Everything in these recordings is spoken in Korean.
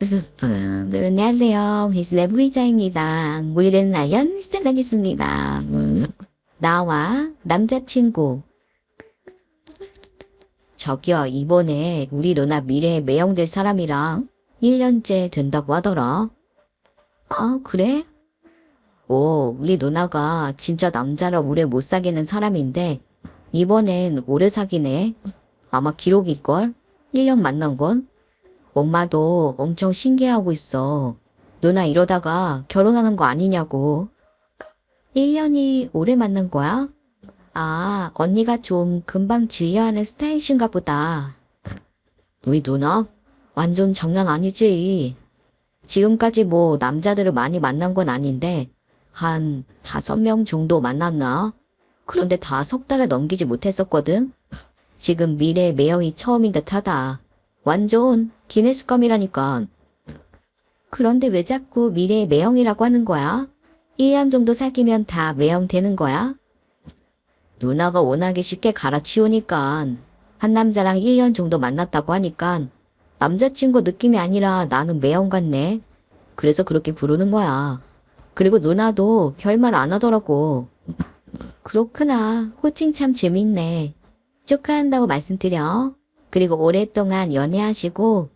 음, 네, 안녕하세요. 비스레 부이자입니다. 우리는 나연 시작하겠습니다. 음, 나와 남자친구. 저기요, 이번에 우리 누나 미래에 매형될 사람이랑 1년째 된다고 하더라. 아, 그래? 오, 우리 누나가 진짜 남자랑 오래 못 사귀는 사람인데, 이번엔 오래 사귀네. 아마 기록일걸? 1년 만난 건? 엄마도 엄청 신기해하고 있어. 누나 이러다가 결혼하는 거 아니냐고. 1년이 오래 만난 거야? 아, 언니가 좀 금방 질려하는 스타일인가 보다. 우리 누나? 완전 장난 아니지. 지금까지 뭐 남자들을 많이 만난 건 아닌데, 한 다섯 명 정도 만났나? 그런데 다 석 달을 넘기지 못했었거든? 지금 미래 매형이 처음인 듯 하다. 완전 기네스감이라니까. 그런데 왜 자꾸 미래의 매형이라고 하는 거야? 1년 정도 사귀면 다 매형 되는 거야? 누나가 워낙에 쉽게 갈아치우니까 한 남자랑 1년 정도 만났다고 하니까 남자친구 느낌이 아니라 나는 매형 같네. 그래서 그렇게 부르는 거야. 그리고 누나도 별말 안 하더라고. 그렇구나. 호칭 참 재밌네. 축하한다고 말씀드려. 그리고 오랫동안 연애하시고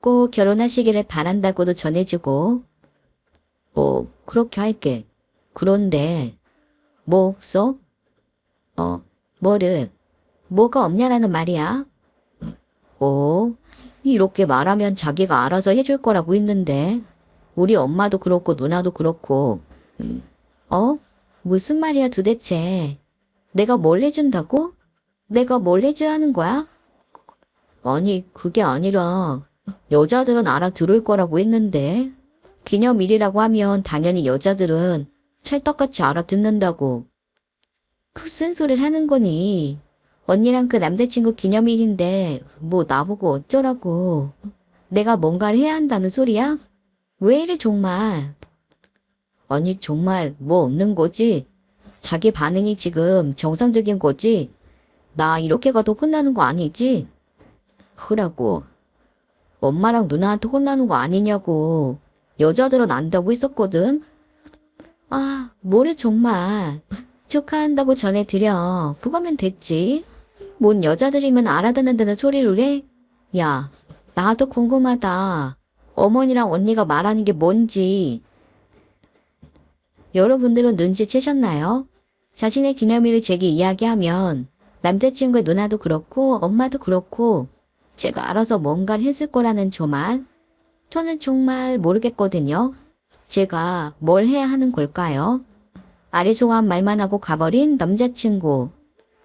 꼭 결혼하시기를 바란다고도 전해주고. 어, 그렇게 할게. 그런데 뭐 없어? 어, 뭐를? 뭐가 없냐라는 말이야? 어, 이렇게 말하면 자기가 알아서 해줄 거라고 했는데 우리 엄마도 그렇고 누나도 그렇고 음, 어? 무슨 말이야 도대체? 내가 뭘 해준다고? 내가 뭘 해줘야 하는 거야? 아니, 그게 아니라 여자들은 알아들을 거라고 했는데 기념일이라고 하면 당연히 여자들은 찰떡같이 알아듣는다고. 무슨 소리를 하는 거니? 언니랑 그 남자친구 기념일인데 뭐 나보고 어쩌라고. 내가 뭔가를 해야 한다는 소리야? 왜 이래 정말. 아니 정말 뭐 없는 거지? 자기 반응이 지금 정상적인 거지? 나 이렇게 가도 혼나는 거 아니지? 그라고. 엄마랑 누나한테 혼나는 거 아니냐고. 여자들은 안다고 했었거든. 아, 뭐래 정말. 축하한다고 전해드려. 그거면 됐지. 뭔 여자들이면 알아듣는다는 소리를 해? 야, 나도 궁금하다. 어머니랑 언니가 말하는 게 뭔지. 여러분들은 눈치채셨나요? 자신의 기념일을 제게 이야기하면 남자친구의 누나도 그렇고 엄마도 그렇고 제가 알아서 뭔가를 했을 거라는 저만 저는 정말 모르겠거든요. 제가 뭘 해야 하는 걸까요? 아리송한 말만 하고 가버린 남자친구.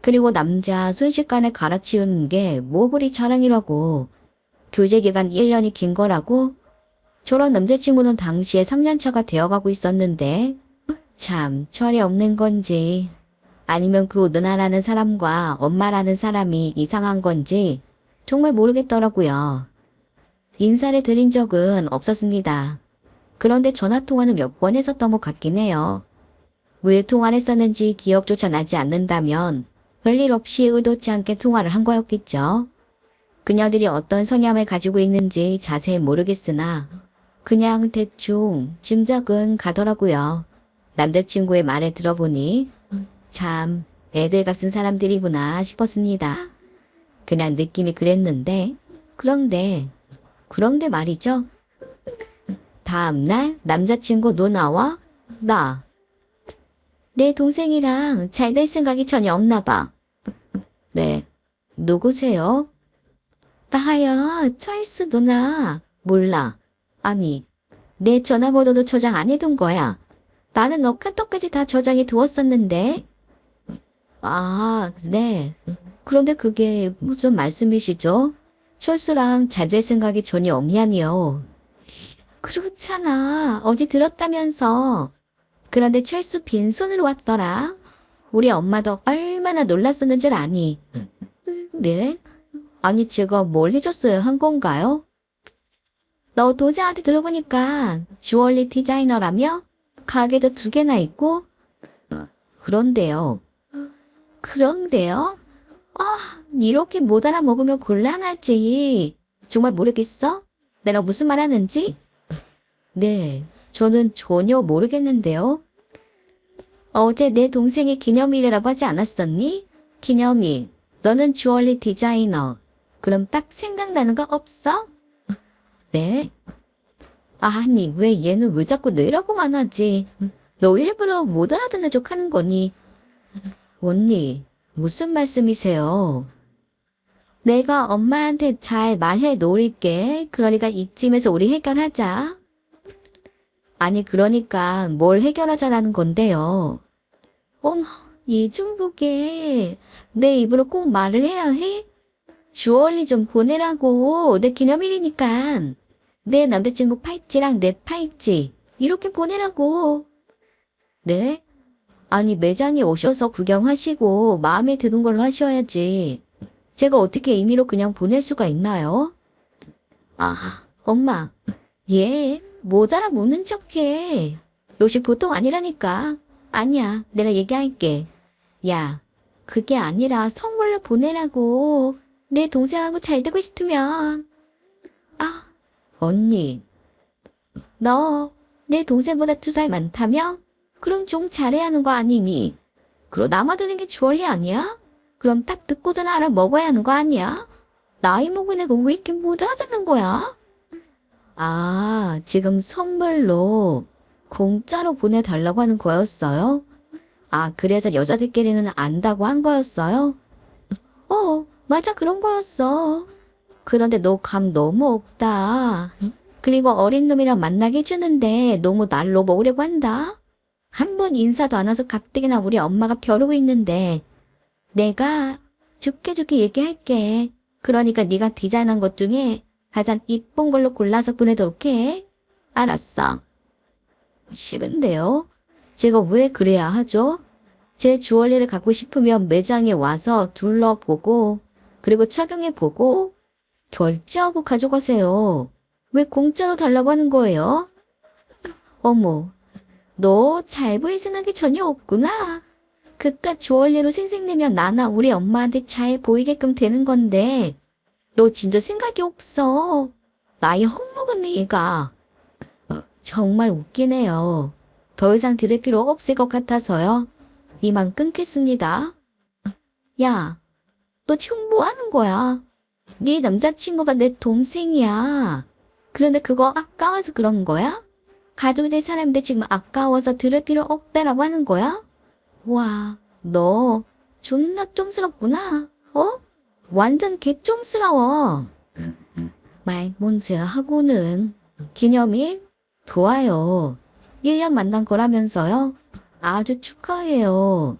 그리고 남자 순식간에 갈아치우는 게 뭐 그리 자랑이라고. 교제 기간 1년이 긴 거라고? 저런 남자친구는 당시에 3년차가 되어가고 있었는데 참 철이 없는 건지 아니면 그 누나라는 사람과 엄마라는 사람이 이상한 건지 정말 모르겠더라고요. 인사를 드린 적은 없었습니다. 그런데 전화통화는 몇 번 했었던 것 같긴 해요. 왜 통화를 했었는지 기억조차 나지 않는다면 별일 없이 의도치 않게 통화를 한 거였겠죠. 그녀들이 어떤 성향을 가지고 있는지 자세히 모르겠으나 그냥 대충 짐작은 가더라고요. 남자친구의 말을 들어보니 참 애들 같은 사람들이구나 싶었습니다. 그냥 느낌이 그랬는데 그런데 그런데 말이죠. 다음날 남자친구 누나와 나. 내 동생이랑 잘 될 생각이 전혀 없나 봐. 네. 누구세요? 나야, 찰스 누나. 몰라. 아니, 내 전화번호도 저장 안 해둔 거야. 나는 너 카톡까지 다 저장해 두었었는데. 아, 네. 그런데 그게 무슨 말씀이시죠? 철수랑 잘 될 생각이 전혀 없냐니요. 그렇잖아. 어제 들었다면서. 그런데 철수 빈손으로 왔더라. 우리 엄마도 얼마나 놀랐었는 줄 아니. 네? 아니 제가 뭘 해줬어야 한 건가요? 너 도자한테 들어보니까 주얼리 디자이너라며? 가게도 두 개나 있고? 그런데요. 그런데요? 아, 이렇게 못 알아먹으면 곤란하지. 정말 모르겠어? 내가 무슨 말 하는지? 네, 저는 전혀 모르겠는데요. 어제 내 동생이 기념일이라고 하지 않았었니? 기념일. 너는 주얼리 디자이너. 그럼 딱 생각나는 거 없어? 네. 아니, 왜 얘는 왜 자꾸 너라고만 하지? 너 일부러 못 알아듣는 척 하는 거니? 언니, 무슨 말씀이세요? 내가 엄마한테 잘 말해 놓을게. 그러니까 이쯤에서 우리 해결하자. 아니, 그러니까 뭘 해결하자라는 건데요. 어머, 이중복에 내 입으로 꼭 말을 해야 해? 주얼리 좀 보내라고. 내 기념일이니까. 내 남자친구 팔찌랑 내 팔찌. 이렇게 보내라고. 네? 아니, 매장에 오셔서 구경하시고 마음에 드는 걸로 하셔야지. 제가 어떻게 임의로 그냥 보낼 수가 있나요? 아, 엄마. 얘, 모자라 묻는 척해. 요시 보통 아니라니까. 아니야, 내가 얘기할게. 야, 그게 아니라 선물로 보내라고. 내 동생하고 잘 되고 싶으면. 아, 언니. 너, 내 동생보다 두 살 많다며? 그럼 좀 잘해야 하는 거 아니니? 그럼 남아드는 게 주얼리 아니야? 그럼 딱 듣고서는 알아 먹어야 하는 거 아니야? 나이 먹은 애가 왜 이렇게 못 알아듣는 거야? 아, 지금 선물로 공짜로 보내달라고 하는 거였어요? 아, 그래서 여자들끼리는 안다고 한 거였어요? 어, 맞아, 그런 거였어. 그런데 너 감 너무 없다. 그리고 어린 놈이랑 만나게 해주는데 너무 날로 먹으려고 한다. 한 번 인사도 안 와서 가뜩이나 우리 엄마가 벼르고 있는데 내가 좋게 좋게 얘기할게. 그러니까 네가 디자인한 것 중에 가장 이쁜 걸로 골라서 보내도록 해. 알았어. 싫은데요? 제가 왜 그래야 하죠? 제 주얼리를 갖고 싶으면 매장에 와서 둘러보고 그리고 착용해보고 결제하고 가져가세요. 왜 공짜로 달라고 하는 거예요? 어머, 너 잘 보일 생각이 전혀 없구나. 그깟 주얼리로 생색내면 나나 우리 엄마한테 잘 보이게끔 되는 건데 너 진짜 생각이 없어. 나이 헛먹었네 얘가. 어, 정말 웃기네요. 더 이상 들을 필요 없을 것 같아서요. 이만 끊겠습니다. 야, 너 지금 뭐 하는 거야? 네 남자친구가 내 동생이야. 그런데 그거 아까워서 그런 거야? 될 사람인데 지금 아까워서 들을 필요 없다라고 하는 거야? 와, 너 존나 쫌스럽구나. 어? 완전 개쫌스러워. 말 뭔지 하고는 기념일? 좋아요. 1년 만난 거라면서요? 아주 축하해요.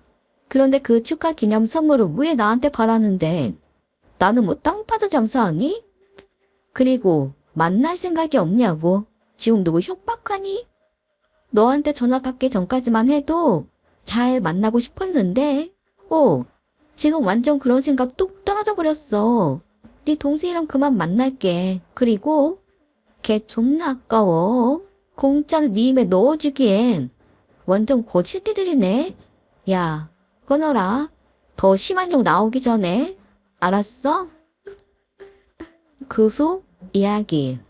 그런데 그 축하 기념 선물을 왜 나한테 바라는데? 나는 뭐 땅 파서 장사하니? 그리고 만날 생각이 없냐고. 지금 누구 협박하니? 너한테 전화 받기 전까지만 해도 잘 만나고 싶었는데, 어, 지금 완전 그런 생각 뚝 떨어져 버렸어. 네 동생이랑 그만 만날게. 그리고 걔 존나 아까워. 공짜로 네 입에 넣어주기엔 완전 거칠띠들이네. 야, 끊어라. 더 심한 욕 나오기 전에. 알았어? 그 후 이야기.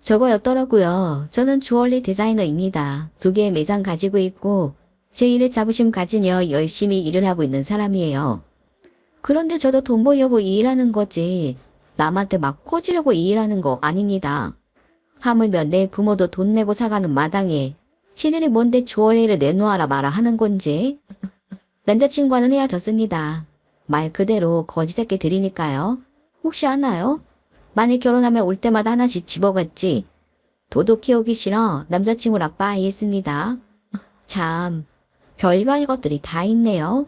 저거였더라고요. 저는 주얼리 디자이너입니다. 두 개의 매장 가지고 있고 제 일에 자부심 가지며 열심히 일을 하고 있는 사람이에요. 그런데 저도 돈 벌려고 일하는 거지. 남한테 막 퍼주려고 일하는 거 아닙니다. 하물며 내 부모도 돈 내고 사가는 마당에 신일이 뭔데 주얼리를 내놓아라 마라 하는 건지. 남자친구와는 헤어졌습니다. 말 그대로 거지 새끼 들이니까요. 혹시 아나요? 만일 결혼하면 올 때마다 하나씩 집어갔지. 도도 키우기 싫어 남자친구랑 빠이했습니다. 참, 별별 것들이 다 있네요.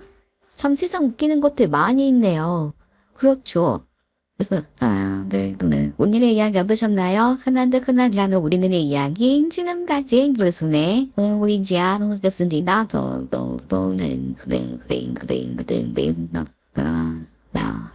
참 세상 웃기는 것들 많이 있네요. 그렇죠. 아, 네, 네. 오늘의 이야기 어떠셨나요? 하나도 흔하지 않은 우리들의 이야기 지금까지 불순의 보이지 않았습니다. 또, 또, 또는 그래, 그래, 그래, 그래, 그래, 나, 나,